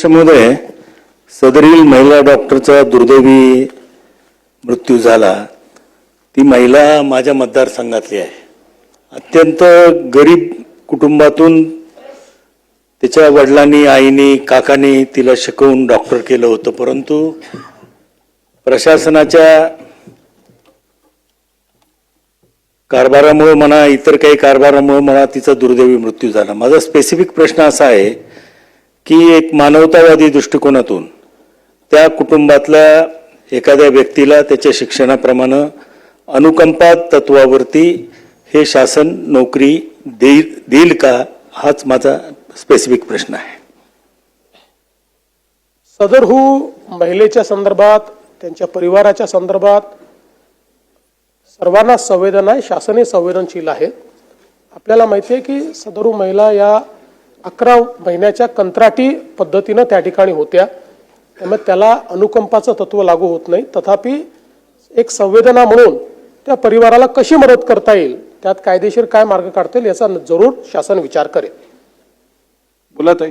पक्षामध्ये सदरील महिला डॉक्टरचा दुर्दैवी मृत्यू झाला. ती महिला माझ्या मतदारसंघातली आहे. अत्यंत गरीब कुटुंबातून तिच्या वडिलांनी आईनी काकांनी तिला शिकवून डॉक्टर केलं होतं. परंतु प्रशासनाच्या कारभारामुळे म्हणा इतर काही कारभारामुळे म्हणा तिचा दुर्दैवी मृत्यू झाला. माझा स्पेसिफिक प्रश्न असा आहे की एक मानवतावादी दृष्टिकोनातून त्या कुटुंबातल्या एखाद्या व्यक्तीला त्याच्या शिक्षणाप्रमाणे अनुकंपा तत्वावरती हे शासन नोकरी देईल देईल का हाच माझा स्पेसिफिक प्रश्न आहे. सदरहू महिलेच्या संदर्भात त्यांच्या परिवाराच्या संदर्भात सर्वांना संवेदना आहे शासनही संवेदनशील आहे आपल्याला माहिती आहे की सदरू महिला या अकरा महिन्याच्या कंत्राटी पद्धतीनं त्या ठिकाणी होत्या. त्यामुळे त्याला अनुकंपाचं तत्व लागू होत नाही. तथापि एक संवेदना म्हणून त्या परिवाराला कशी मदत करता येईल त्यात कायदेशीर काय मार्ग काढता येईल याचा जरूर शासन विचार करेल. बोला ताई.